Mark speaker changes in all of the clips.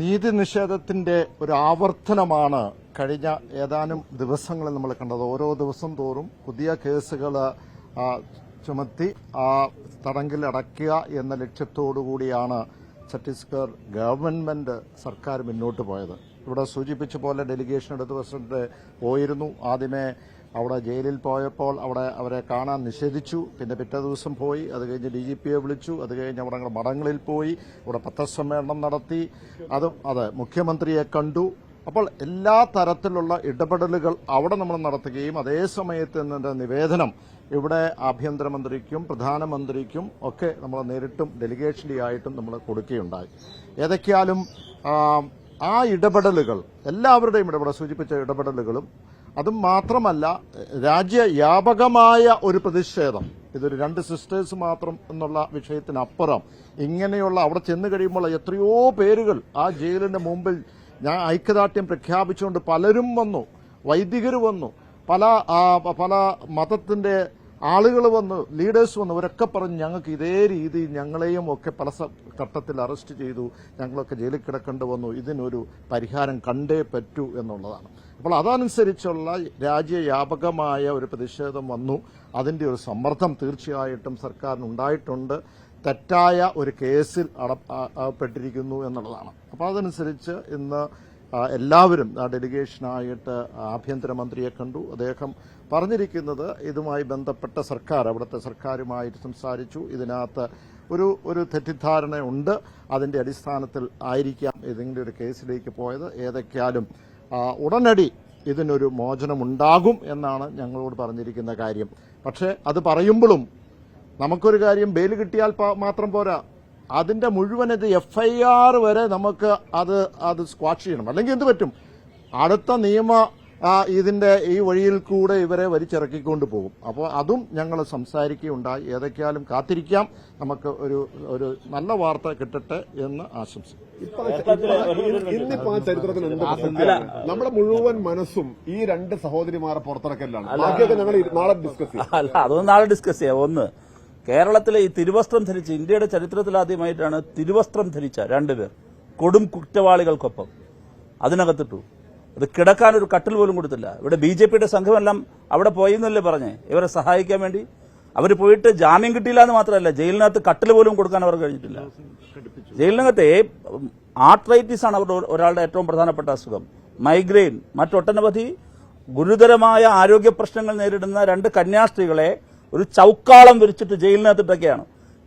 Speaker 1: നീതി നിഷേധത്തിന്റെ ഒരു ആവർത്തനമാണ് കഴിഞ്ഞ ഏതാനും ദിവസങ്ങളിൽ നമ്മൾ കണ്ടത്. ഓരോ ദിവസം തോറും പുതിയ കേസുകൾ ചുമത്തി ആ തടങ്കിൽ അടയ്ക്കുക എന്ന ലക്ഷ്യത്തോടു കൂടിയാണ് ഛത്തീസ്ഗഡ് ഗവൺമെന്റ് സർക്കാർ മുന്നോട്ട് പോയത്. ഇവിടെ സൂചിപ്പിച്ച പോലെ ഡെലിഗേഷൻ അടുത്ത പ്രസിഡന്റ് പോയിരുന്നു. ആദ്യമേ അവിടെ ജയിലിൽ പോയപ്പോൾ അവിടെ അവരെ കാണാൻ നിഷേധിച്ചു. പിന്നെ പിറ്റേ ദിവസം പോയി. അത് കഴിഞ്ഞ് ഡി ജി പിയെ വിളിച്ചു. അത് കഴിഞ്ഞ് അവിടെ മഠങ്ങളിൽ പോയി. ഇവിടെ പത്രസമ്മേളനം നടത്തി. അതും അതെ മുഖ്യമന്ത്രിയെ കണ്ടു. അപ്പോൾ എല്ലാ തരത്തിലുള്ള ഇടപെടലുകൾ അവിടെ നമ്മൾ നടത്തുകയും അതേ സമയത്ത് ഇതിന്റെ നിവേദനം ഇവിടെ ആഭ്യന്തരമന്ത്രിക്കും പ്രധാനമന്ത്രിക്കും ഒക്കെ നമ്മൾ നേരിട്ടും ഡെലിഗേഷന്റെ ആയിട്ടും നമ്മൾ കൊടുക്കുകയുണ്ടായി. ഏതൊക്കെയാലും ആ ഇടപെടലുകൾ എല്ലാവരുടെയും ഇടപെടൽ സൂചിപ്പിച്ച ഇടപെടലുകളും അതും മാത്രമല്ല രാജ്യവ്യാപകമായ ഒരു പ്രതിഷേധം. ഇതൊരു രണ്ട് സിസ്റ്റേഴ്സ് മാത്രം എന്നുള്ള വിഷയത്തിനപ്പുറം ഇങ്ങനെയുള്ള അവിടെ ചെന്ന് കഴിയുമ്പോൾ എത്രയോ പേരുകൾ ആ ജയിലിന്റെ മുമ്പിൽ ഞാൻ ഐക്യദാർഢ്യം പ്രഖ്യാപിച്ചുകൊണ്ട് പലരും വന്നു വൈദികർ വന്നു. പല പല മതത്തിന്റെ ആളുകൾ വന്ന് ലീഡേഴ്സ് വന്ന് അവരൊക്കെ പറഞ്ഞ് ഞങ്ങൾക്ക് ഇതേ രീതി ഞങ്ങളെയും ഒക്കെ പല ഘട്ടത്തിൽ അറസ്റ്റ് ചെയ്തു ഞങ്ങളൊക്കെ ജയിലിൽ കിടക്കേണ്ടി വന്നു ഇതിനൊരു പരിഹാരം കണ്ടേ പറ്റൂ എന്നുള്ളതാണ്. അപ്പോൾ അതനുസരിച്ചുള്ള രാജ്യവ്യാപകമായ ഒരു പ്രതിഷേധം വന്നു. അതിന്റെ ഒരു സമ്മർദ്ദം തീർച്ചയായിട്ടും സർക്കാരിന് ഉണ്ടായിട്ടുണ്ട് തെറ്റായ ഒരു കേസിൽ അടപ്പെട്ടിരിക്കുന്നു എന്നുള്ളതാണ്. അപ്പോൾ അതനുസരിച്ച് ഇന്ന് എല്ലാവരും ആ ഡെലിഗേഷനായിട്ട് ആഭ്യന്തരമന്ത്രിയെ കണ്ടു. അദ്ദേഹം പറഞ്ഞിരിക്കുന്നത് ഇതുമായി ബന്ധപ്പെട്ട സർക്കാർ അവിടുത്തെ സർക്കാരുമായിട്ട് സംസാരിച്ചു. ഇതിനകത്ത് ഒരു ഒരു തെറ്റിദ്ധാരണ ഉണ്ട് അതിന്റെ അടിസ്ഥാനത്തിൽ ആയിരിക്കാം ഏതെങ്കിലും ഒരു കേസിലേക്ക് പോയത്. ഏതൊക്കെയാലും ഉടനടി ഇതിനൊരു മോചനമുണ്ടാകും എന്നാണ് ഞങ്ങളോട് പറഞ്ഞിരിക്കുന്ന കാര്യം. പക്ഷേ അത് പറയുമ്പോഴും നമുക്കൊരു കാര്യം ബെയിൽ കിട്ടിയാൽ മാത്രം പോരാ. അതിന്റെ മുഴുവൻ ഇത് എഫ് ഐ ആർ വരെ നമുക്ക് അത് അത് സ്ക്വാഷ് ചെയ്യണം. അല്ലെങ്കിൽ എന്ത് പറ്റും? അടുത്ത നിയമ ഇതിന്റെ ഈ വഴിയിൽ കൂടെ ഇവരെ വലിച്ചിറക്കിക്കൊണ്ട് പോകും. അപ്പോൾ അതും ഞങ്ങൾ സംസാരിക്കുകയുണ്ടായി. ഏതൊക്കെയാലും കാത്തിരിക്കാം. നമുക്ക് ഒരു ഒരു നല്ല വാർത്ത കിട്ടട്ടെ എന്ന് ആശംസിക്കും
Speaker 2: ഇന്നിപ്പോ ആ ചരിത്രത്തിന് നമ്മുടെ മുഴുവൻ മനസ്സും ഈ രണ്ട് സഹോദരിമാരെ പുറത്തിറക്കലാണ് ബാക്കിയൊക്കെ ഞങ്ങൾ നാളെ ഡിസ്കസ് ചെയ്യാം.
Speaker 3: അല്ല അതൊന്നും നാളെ ഡിസ്കസ് ചെയ്യാം. ഒന്ന് കേരളത്തിലെ ഈ തിരുവസ്ത്രം ധരിച്ച് ഇന്ത്യയുടെ ചരിത്രത്തിലാദ്യമായിട്ടാണ് തിരുവസ്ത്രം ധരിച്ച രണ്ടുപേർ കൊടും കുറ്റവാളികൾക്കൊപ്പം. അതിനകത്തിട്ടു. അത് കിടക്കാൻ ഒരു കട്ടിൽ പോലും കൊടുത്തില്ല. ഇവിടെ ബി ജെ പിയുടെ സംഘമെല്ലാം അവിടെ പോയി എന്നല്ലേ പറഞ്ഞേ? ഇവരെ സഹായിക്കാൻ വേണ്ടി. അവർ പോയിട്ട് ജാമ്യം കിട്ടിയില്ല എന്ന് മാത്രമല്ല ജയിലിനകത്ത് കട്ടിൽ പോലും കൊടുക്കാൻ അവർ കഴിഞ്ഞിട്ടില്ല. ജയിലിനകത്തെ ആർട്രൈറ്റിസ് ആണ് അവരുടെ ഒരാളുടെ ഏറ്റവും പ്രധാനപ്പെട്ട അസുഖം. മൈഗ്രെയിൻ. മറ്റൊട്ടനവധി ഗുരുതരമായ ആരോഗ്യ പ്രശ്നങ്ങൾ നേരിടുന്ന രണ്ട് കന്യാസ്ത്രീകളെ ഒരു ചൗക്കാളം വിരിച്ചിട്ട് ജയിലിനകത്തിട്ടൊക്കെയാണ്.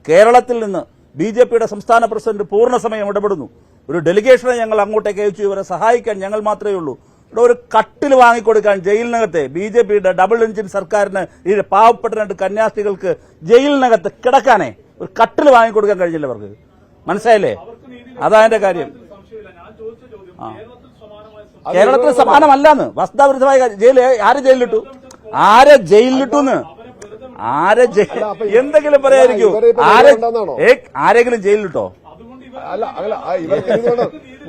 Speaker 3: കേരളത്തിൽ നിന്ന് ബി ജെ പിയുടെ സംസ്ഥാന പ്രസിഡന്റ് പൂർണസമയം ഇടപെടുന്നു. ഒരു ഡെലിഗേഷനെ ഞങ്ങൾ അങ്ങോട്ടേക്ക് അയച്ചു. ഇവരെ സഹായിക്കാൻ ഞങ്ങൾ മാത്രമേ ഉള്ളൂ. ഇവിടെ ഒരു കട്ടിൽ വാങ്ങിക്കൊടുക്കാൻ ജയിലിനകത്തെ ബി ജെ പിയുടെ ഡബിൾ എഞ്ചിൻ സർക്കാരിന് ഈ പാവപ്പെട്ട രണ്ട് കന്യാസ്ത്രീകൾക്ക് ജയിലിനകത്ത് കിടക്കാനേ ഒരു കട്ടിൽ വാങ്ങിക്കൊടുക്കാൻ കഴിഞ്ഞില്ല അവർക്ക്. മനസ്സിലായില്ലേ? അതാ എന്റെ കാര്യം. ആ. കേരളത്തിൽ സമാനമല്ലാന്ന്. വസ്തുതാവിരുദ്ധമായ ജയിലിൽ ആരെ ജയിലിലിട്ടു? ആരെ ജയിലിലിട്ടു എന്ന്? ആരെ എന്തെങ്കിലും പറയായിരിക്കൂ ആരെ ആരെങ്കിലും ജയിലിലിട്ടോ?
Speaker 2: അല്ല അല്ല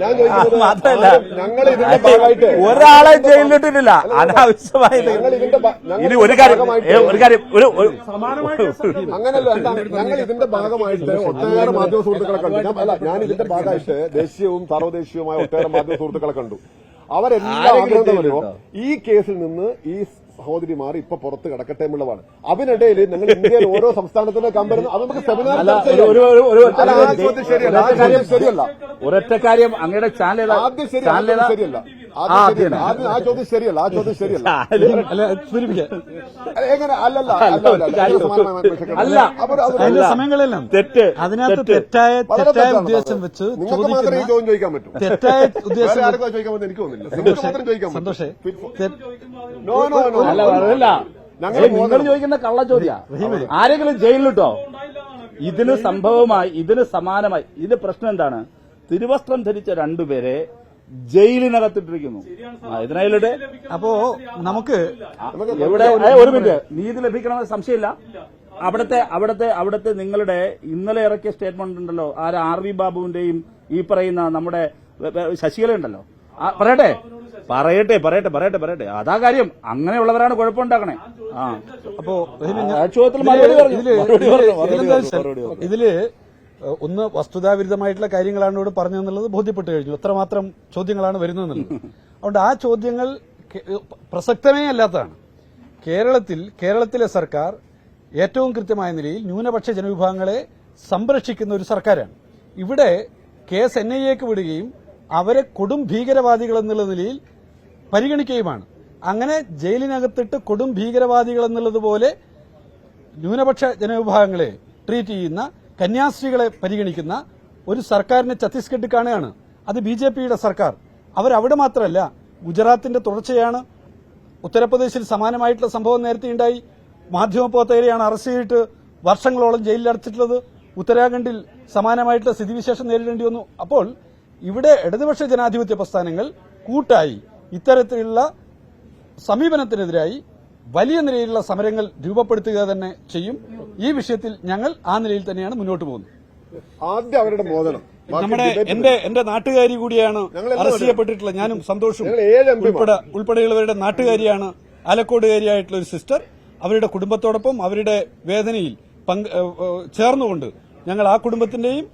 Speaker 2: ഞാൻ ചോദിക്കുന്നത് ഞങ്ങൾ ഇതിന്റെ ഭാഗമായിട്ട്
Speaker 3: ഒരാളെ ജയിലിലിട്ടിട്ടില്ല. അനാവശ്യമായി ഇനി ഒരു കാര്യം ഒരു കാര്യം ഒരു
Speaker 2: അങ്ങനല്ല ഞങ്ങൾ ഇതിന്റെ ഭാഗമായിട്ട് ഒട്ടേറെ മാധ്യമ സുഹൃത്തുക്കളെ കണ്ടു. ഞാൻ അല്ല ഞാൻ ഇതിന്റെ ഭാഗമായിട്ട് ദേശീയവും സർവദേശീയവുമായ ഒട്ടേറെ മാധ്യമ സുഹൃത്തുക്കളെ കണ്ടു. അവരെല്ലാം ആഗ്രഹം തരുമോ ഈ കേസിൽ നിന്ന് ഈ സഹോദരിമാർ ഇപ്പൊ പുറത്ത് കിടക്കട്ടെ എന്നുള്ളതാണ്. അതിനിടയിൽ നിങ്ങൾ ഇന്ത്യയിൽ ഓരോ സംസ്ഥാനത്തിന്റെ കമ്പനി അത് നമുക്ക് സെമിനാർ ശരിയല്ല.
Speaker 3: ഒരൊറ്റ കാര്യം അങ്ങയുടെ ചാനൽ
Speaker 2: ശരിയല്ല. ആ ചോദ്യം ശരിയല്ല ആ ചോദ്യം ശരിയല്ല എങ്ങനെ അല്ലല്ല അല്ല
Speaker 4: അതിന്റെ സമയങ്ങളെല്ലാം
Speaker 3: തെറ്റ്
Speaker 4: അതിനകത്ത്
Speaker 3: തെറ്റ്.
Speaker 4: തെറ്റായ തെറ്റായ ഉദ്ദേശം. വെച്ച്
Speaker 2: ചോദിക്കാൻ പറ്റും
Speaker 4: തെറ്റായ ഉദ്ദേശം
Speaker 2: ചോദിക്കാൻ എനിക്ക് തോന്നുന്നില്ല നിങ്ങൾക്ക് മാത്രം ചോദിക്കാൻ പറ്റും.
Speaker 4: സന്തോഷേ
Speaker 2: നോ നോ no.
Speaker 3: അല്ല
Speaker 2: ഞങ്ങൾ
Speaker 3: നിങ്ങൾ ചോദിക്കുന്ന കള്ള ചോദ്യ ആരെങ്കിലും ജയിലിലിട്ടോ ഇതിന് സംഭവമായി ഇതിന് സമാനമായി ഇതിന്റെ പ്രശ്നം എന്താണ് തിരുവസ്ത്രം ധരിച്ച രണ്ടുപേരെ ജയിലിനകത്തിട്ടിരിക്കുന്നു. ഇതിനായിട്ട്
Speaker 4: അപ്പോ നമുക്ക്
Speaker 3: എവിടെ ഒരു മിനിറ്റ്. നീതി ലഭിക്കണമെന്ന് സംശയമില്ല. അവിടത്തെ അവിടത്തെ അവിടത്തെ നിങ്ങളുടെ ഇന്നലെ ഇറക്കിയ സ്റ്റേറ്റ്മെന്റ് ഉണ്ടല്ലോ. ആര്? ആർ വി ബാബുവിന്റെയും ഈ പറയുന്ന നമ്മുടെ ശശികല ഉണ്ടല്ലോ. പറയട്ടെ. പറയട്ടെ പറയട്ടെ പറയട്ടെ പറയട്ടെ. അതാ കാര്യം. അങ്ങനെയുള്ളവരാണ് കുഴപ്പമുണ്ടാക്കണേ. ആ.
Speaker 4: അപ്പോ
Speaker 3: ചോദ്യത്തിൽ മറുപടി പറഞ്ഞു.
Speaker 4: ഇതിൽ ഒന്ന് വസ്തുതാവിരുദ്ധമായിട്ടുള്ള കാര്യങ്ങളാണ് ഇവിടെ പറഞ്ഞതെന്നുള്ളത് ബോധ്യപ്പെട്ട് കഴിഞ്ഞു. എത്രമാത്രം ചോദ്യങ്ങളാണ് വരുന്നതെന്നുള്ളത്. അതുകൊണ്ട് ആ ചോദ്യങ്ങൾ പ്രസക്തമേ അല്ലാത്തതാണ്. കേരളത്തിൽ കേരളത്തിലെ സർക്കാർ ഏറ്റവും കൃത്യമായ നിലയിൽ ന്യൂനപക്ഷ ജനവിഭാഗങ്ങളെ സംരക്ഷിക്കുന്ന ഒരു സർക്കാരാണ്. ഇവിടെ കേസ് എൻ ഐ എക്ക് വിടുകയും അവരെ കൊടും ഭീകരവാദികൾ എന്നുള്ള നിലയിൽ പരിഗണിക്കുകയുമാണ്. അങ്ങനെ ജയിലിനകത്തിട്ട് കൊടും ഭീകരവാദികൾ എന്നുള്ളതുപോലെ ന്യൂനപക്ഷ ജനവിഭാഗങ്ങളെ ട്രീറ്റ് ചെയ്യുന്ന കന്യാസ്ത്രീകളെ പരിഗണിക്കുന്ന ഒരു സർക്കാരിനെ ഛത്തീസ്ഗഡ് കാണുകയാണ്. അത് ബി ജെ പിയുടെ സർക്കാർ. അവരവിടെ മാത്രമല്ല ഗുജറാത്തിന്റെ തുടർച്ചയാണ് ഉത്തർപ്രദേശിൽ സമാനമായിട്ടുള്ള സംഭവം നേരത്തെ ഉണ്ടായി. മാധ്യമപ്രവർത്തകരെയാണ് അറസ്റ്റ് ചെയ്തിട്ട് വർഷങ്ങളോളം ജയിലിൽ അടച്ചിട്ടുള്ളത് ഉത്തരാഖണ്ഡിൽ സമാനമായിട്ടുള്ള സ്ഥിതിവിശേഷം നേരിടേണ്ടി വന്നു. അപ്പോൾ ഇവിടെ ഇടതുപക്ഷ ജനാധിപത്യ പ്രസ്ഥാനങ്ങൾ കൂട്ടായി ഇത്തരത്തിലുള്ള സമീപനത്തിനെതിരായി വലിയ നിലയിലുള്ള സമരങ്ങൾ രൂപപ്പെടുത്തുക തന്നെ ചെയ്യും. ഈ വിഷയത്തിൽ ഞങ്ങൾ ആ നിലയിൽ തന്നെയാണ് മുന്നോട്ട് പോകുന്നത്.
Speaker 2: ആദ്യം അവരുടെ മോദനം.
Speaker 4: നമ്മുടെ എന്റെ എന്റെ നാട്ടുകാരി കൂടിയാണ് അറസ്റ്റ് ചെയ്യപ്പെട്ടിട്ടുള്ള ഞാനും സന്തോഷം ഉൾപ്പെടെ ഉൾപ്പെടെയുള്ളവരുടെ നാട്ടുകാരിയാണ് ആലക്കോടുകാരിയായിട്ടുള്ള ഒരു സിസ്റ്റർ. അവരുടെ കുടുംബത്തോടൊപ്പം അവരുടെ വേദനയിൽ ചേർന്നുകൊണ്ട് ഞങ്ങൾ ആ കുടുംബത്തിന്റെയും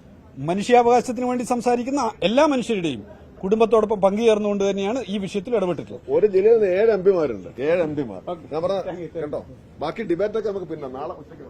Speaker 4: മനുഷ്യാവകാശത്തിന് വേണ്ടി സംസാരിക്കുന്ന എല്ലാ മനുഷ്യരുടെയും കുടുംബത്തോടൊപ്പം പങ്കുചേർന്നുകൊണ്ട് തന്നെയാണ് ഈ വിഷയത്തിൽ ഇടപെട്ടിട്ടുള്ളത്.
Speaker 2: ഒരു ജില്ലയിൽ നിന്ന് ഏഴ് എം പിമാരുണ്ട്. ഏഴ് എം പിമാർ. ഞാൻ പറഞ്ഞ കേട്ടോ. ബാക്കി ഡിബേറ്റ് ഒക്കെ നമുക്ക് പിന്നെ നാളെ ഉച്ചയ്ക്ക്